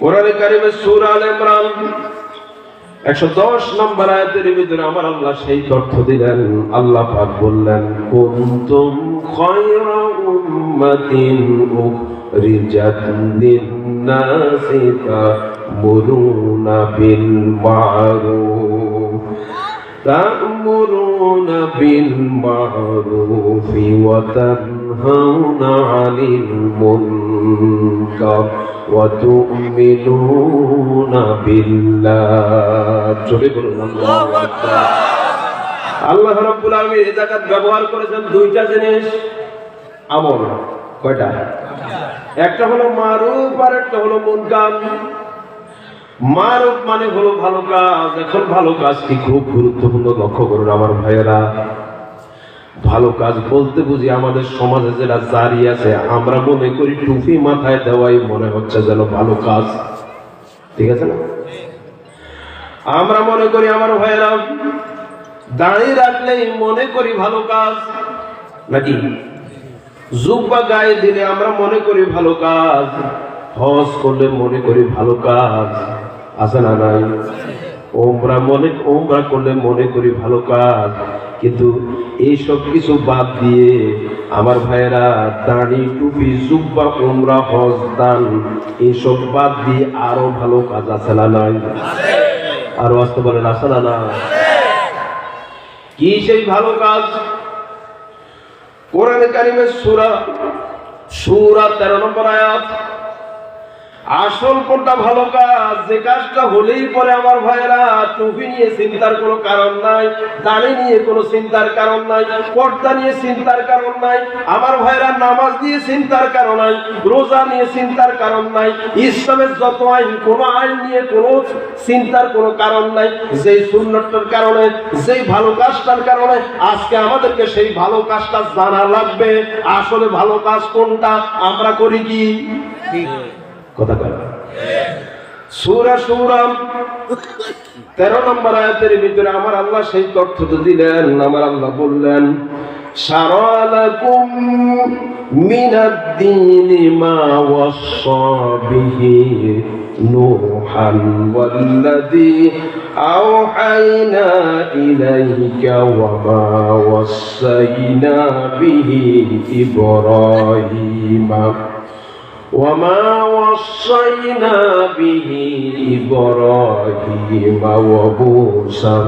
কোরআনে কারিমে সূরা আল ইমরান 110 নম্বর আয়াতের ভিতরে আমার আল্লাহ সেই তথ্য দিলেন আল্লাহ পাক বললেন কুনতুম খায়রা উম্মাতিন উখরিজাত লিন-নাসি তা'মুরুনা বিল মা'রুফ تأمرون بالمعروف وتنهون عن المنكر وتؤمنون بالله জোরে বলুন আল্লাহু আকবার আল্লাহ রাব্বুল আলামিন এই জায়গাত ব্যবহার করেছেন দুইটা জিনিস আমল কয়টা একটা হলো মারুফ আর একটা হলো মুনকার মারুফ মানে হলো ভালো কাজ এখন ভালো কাজ কি খুব গুরুত্বপূর্ণ লক্ষ্য করুন আমার ভাইয়েরা ভালো কাজ বলতে বুঝি আমাদের সমাজে যেটা জারি আছে, আমরা মনে করি টুপি মাথায় দেওয়াই মনে হচ্ছে যেন ভালো কাজ। ঠিক আছে না? আমরা মনে করি আমার ভাইয়েরা, দাঁড়িয়ে রাখলেই মনে করি ভালো কাজ। নাকি? জুব্বা গায়ে দিলে আমরা মনে করি ভালো কাজ। হজ করলে মনে করি ভালো কাজ। আছে না নাই? ওমরা মনে ওমরা করলে মনে করি ভালো কাজ। কিন্তু এই সব কিছু বাদ দিয়ে আমার ভাইয়েরা দাড়ি, টুপি, জুব্বা ওমরা হজ, দান এইসব বাদ দিয়ে আরও ভালো কাজ আছে না নাই? আরও আসতে বলেন আছে না না কি সেই ভালো কাজ? কোরআনে কারিমের সূরা সূরা 13 নম্বর আয়াত। আসল কোনটা ভালো কাজ? যে কাজটা হলেই পরে আমার ভাইয়েরা টুপি নিয়ে চিন্তার কোনো কারণ নাই, দাড়ি নিয়ে কোনো চিন্তার কারণ নাই, পর্দা নিয়ে চিন্তার কারণ নাই, আমার ভাইয়েরা নামাজ দিয়ে চিন্তার কারণ নাই, রোজা নিয়ে চিন্তার কারণ নাই, ইসলামের যত আইন, কোনো আইন নিয়ে কোনো চিন্তার কোনো কারণ নাই, যেই সুন্নতটার কারণে, যেই ভালো কাজটার কারণে আজকে আমাদেরকে সেই ভালো কাজটা জানা লাগবে। আসলে ভালো কাজ কোনটা? আমরা করি কি? কথা কয় সুরা সুরা তেরো নম্বর আয়াতের ভিতরে আমার আল্লাহ সেই তথ্য তো দিলেন আমার আল্লাহ বললেন شرع لكم من الدين ما وصى به نوحا والذي أوحينا إليك وما وصينا به إبراهيم وما وصينا به إبراهيم وموسى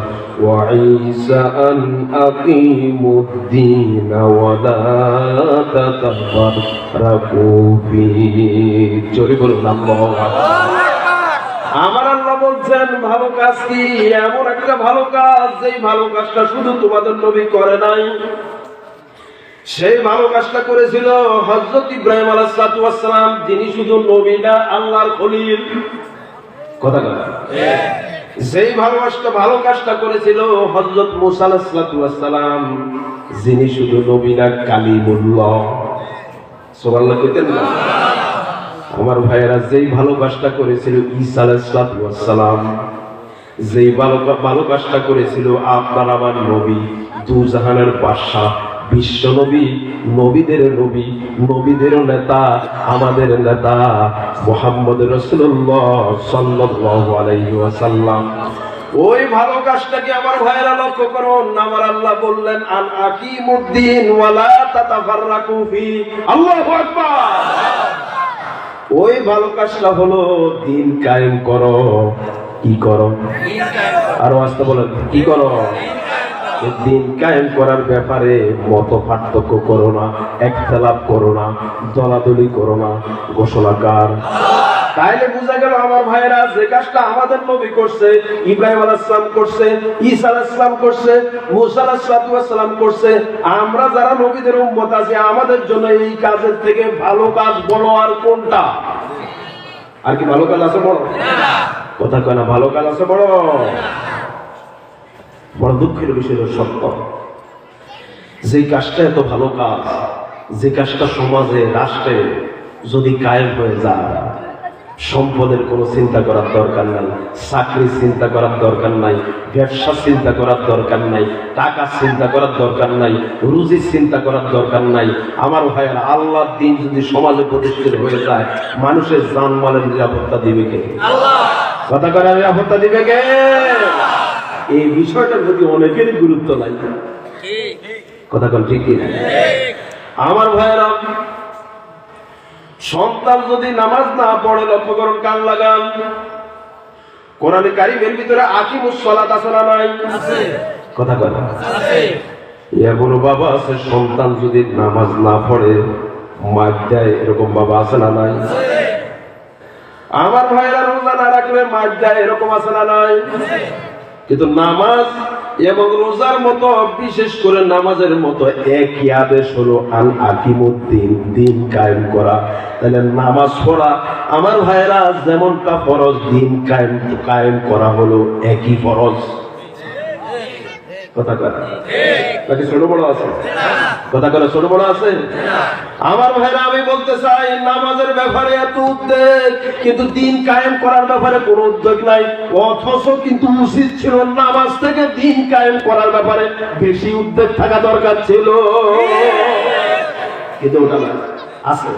وعيسى أن أقيموا الدين ولا تتفرقوا فيه জোরে বলুন আল্লাহু আকবার আমার আল্লাহ বলছেন ভালো কাজ কি এমন একটা ভালো কাজ যেই ভালো কাজটা শুধু তোমাদের নবী করে নাই সেই ভালো কাজটা করেছিল হজরত ইব্রাহিম আলাহাম যিনি শুধু নবী না, আল্লাহর খলিল। কথা কথা সেই ভালো কাজটা ভালো কাজটা করেছিল হজরত মুসা আলাহাম যিনি শুধু নবী না, কালিমুল্লাহ। সোমাল্লাহ কইতেন না? আমার ভাইয়েরা যেই ভালো কাজটা করেছিল ঈসা আলাইসালাম যেই ভালো ভালো কাজটা করেছিল আপনার আমার নবী, দু জাহানের বাদশাহ। বিশ্ব নবী নবীদের নবী নবীদের নেতা আমাদের নেতা মোহাম্মদ রসুল্লাহ সাল্লাল্লাহু আলাইহি ওয়াসাল্লাম। ওই ভালো কাজটাকে আমার ভাইয়েরা লক্ষ্য করুন। আমার আল্লাহ বললেন আন আকিমুদ্দিন ওয়ালা তাতাফাররাকু ফি আল্লাহু আকবার। ওই ভালো কাজটা হলো দিন কায়েম করো। কি করো। আরও আসতে বলেন কি করো? দিন কায়েম করার ব্যাপারে মত পার্থক্য করো না একতলাপ করো না দলাদলি করো না ঘোষণাকার তাইলে বোঝা গেল আমার ভাইয়েরা যে কাজটা আমাদের নবী করছে ইব্রাহিম আলাইসালাম করছে ঈসা আলাইসালাম করছে মুসা আলাইসালাম করছে আমরা যারা নবীদের উম্মত আছি আমাদের জন্য এই কাজের থেকে ভালো কাজ বড় আর কোনটা? আর কি ভালো কাজ আছে বড় কথা কয় না ভালো কাজ আছে বড় বড় দুঃখের বিষয় সত্য। যে কাজটা এত ভালো কাজ যে কাজটা সমাজে রাষ্ট্রে যদি কায়েম হয়ে যায় সম্পদের কোনো চিন্তা করার দরকার নাই চাকরির চিন্তা করার দরকার নাই ব্যবসা চিন্তা করার দরকার নাই টাকা চিন্তা করার দরকার নাই রুজির চিন্তা করার দরকার নাই। আমার ভাইয়ের আল্লাহর দিন যদি সমাজে প্রতিষ্ঠিত হয়ে যায় মানুষের জানমালের নিরাপত্তা দিবে কে? কথা করার নিরাপত্তা দিবে কে? এই বিষয়টার প্রতি অনেকেরই গুরুত্ব নাই। কথা কোন ঠিক আমার ভাইয়েরা সন্তান যদি নামাজ না পড়ে লক্ষ্য করুন কান লাগান। কোরআনে কারিমের ভিতরে আকিমুস সালাত আছে না নাই? কথা কথা এমনও বাবা আছে সন্তান যদি নামাজ না পড়ে মার দেয় এরকম বাবা আছে না নাই? আমার ভাইরা রোজা না রাখলে মার দেয় এরকম আছে না নাই? কিন্তু নামাজ এবং রোজার মতো, বিশেষ করে নামাজের মতো একই আদেশ হলো আল আকিমুদ্দিন, দিন কায়েম করা। তাহলে নামাজ পড়া আমার ভাইরা যেমনটা ফরজ, দিন কায়েম কায়েম করা হলো একই ফরজ। কথা নাকি ছোট বড় আছে? কথা করে ছোট বড় আছে? আমার ভাইরা আমি বলতে চাই নামাজের ব্যাপারে এত কিন্তু দিন কায়েম করার ব্যাপারে কোনো উদ্যোগ নাই। অথচ কিন্তু উচিত ছিল নামাজ থেকে দিন কায়েম করার ব্যাপারে বেশি উদ্যোগ থাকা দরকার ছিল। কিন্তু ওটা না। আছে।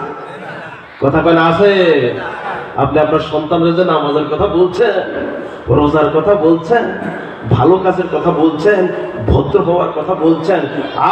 কথা কয় না আছে। আপনি আপনার সন্তানের যে নামাজের কথা বলছেন রোজার কথা বলছেন ভালো কাজের কথা বলছেন, ভদ্র হওয়ার কথা বলছেন।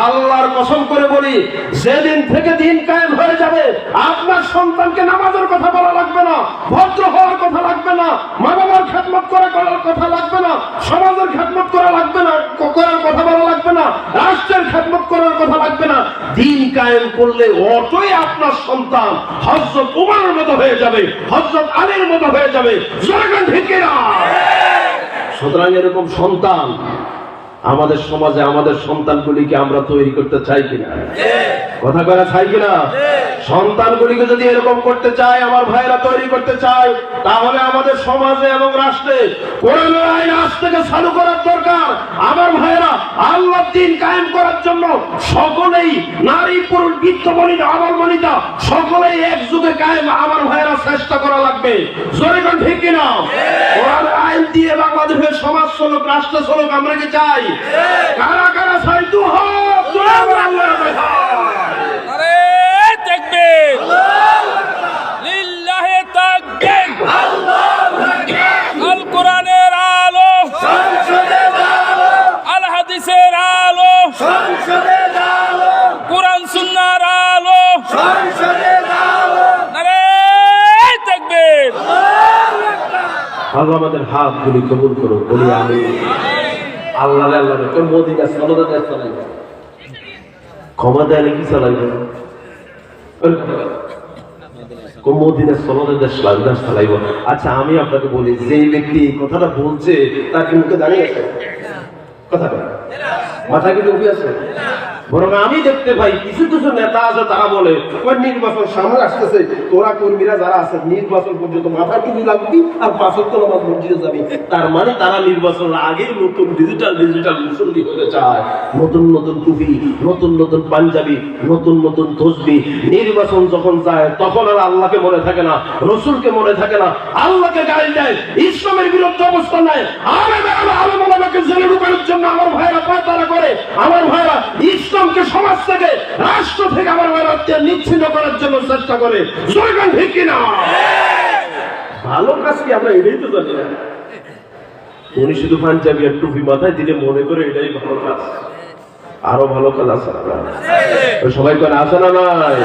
আল্লাহর কসম করে বলি, যেদিন থেকে দিন কায়েম হয়ে যাবে, আপনার সন্তানকে নামাজের কথা বলা লাগবে না, ভদ্র হওয়ার কথা লাগবে না মা বাবার খেদমত করা করার কথা লাগবে না, সমাজের খেদমত করা লাগবে না করার কথা বলা লাগবে না, রাষ্ট্রের খেদমত করার কথা লাগবে না। দিন কায়েম করলে অটোই আপনার সন্তান হজরত উমারের মতো হয়ে যাবে হজরত আলীর মতো হয়ে যাবে। জনগণ ঠিক কিনা? সুতরাং এরকম সন্তান আমাদের সমাজে আমাদের সন্তানগুলিকে আমরা তৈরি করতে চাই কিনা? কথা করা চাই কিনা? সন্তানগুলিকে যদি এরকম করতে চায়, আমার ভাইরা তৈরি করতে চায়, তাহলে আমাদের সমাজে এবং রাষ্ট্রে কোরআনের আইন আজ থেকে চালু করার দরকার। আমার ভাইরা আল্লাহ দিন কায়েম করার জন্য সকলেই নারী, পুরুষ বৃত্ত বনিতা আমার বনিতা সকলেই এক একযুগে কায়েম আমার ভাইরা চেষ্টা করা লাগবে। জোরে ঠিক কিনা? কোরআন আইন দিয়ে বাংলাদেশের সমাজ চলুক, রাষ্ট্র চলুক, আমরা কি চাই? কারা কারা চাই? হাত জোরে করে আল্লাহর কথা। আরে তাকবীর লিল্লাহি তাকবীর আল কোরআনের আলো আল হাদিসের আলো কোরআন সুন্নাহর আলো আরে তাকবীর আমাদের হাত গুলি কবুল করো বলি আমি। আল্লাহ ক্ষমা দেয় কি আচ্ছা আমি আপনাকে বলি যে ব্যক্তি কথাটা বলছে তার কি মুখে দাঁড়িয়ে আছে? কথা মাথা কি টুপি আছে? বরং আমি দেখতে পাই কিছু কিছু নেতা আছে, তারা বলে, ওই নির্বাচন সামনে আসতেছে, তোরা কর্মীরা যারা আছে, নির্বাচন পর্যন্ত মাথার টুপি লাগবি আর পাঁচক নামাজ মসজিদে যাবি। তার মানে তারা নির্বাচনের আগেই নতুন ডিজিটাল ডিজিটাল মুসল্লি হতে চায়। নতুন নতুন টুপি, নতুন নতুন পাঞ্জাবি, নতুন নতুন তসবি। নির্বাচন যখন যায়, তখন আর আল্লাহকে মনে থাকে না, রসুলকে মনে থাকে না। আল্লাহকে গাড়ি দেয়, ইসলামের বিরুদ্ধে অবস্থান নেয়। আরে আলম আমাকে জেলে আমার ভাইরা পায়তারা করে। আমার ভাইরা ইসলামকে সমাজ থেকে, রাষ্ট্র থেকে আমার ভাইরা নিচ্ছিন্ন করার জন্য চেষ্টা করে। জয়গান ঠিক কিনা? ভালো কাজ কি আমরা এটাই তো জানি না। উনি শুধু পাঞ্জাবি আর টুপি মাথায় দিলে মনে করে এটাই ভালো কাজ। আরও ভালো কাজ আছে? সবাই করে আসে না নাই?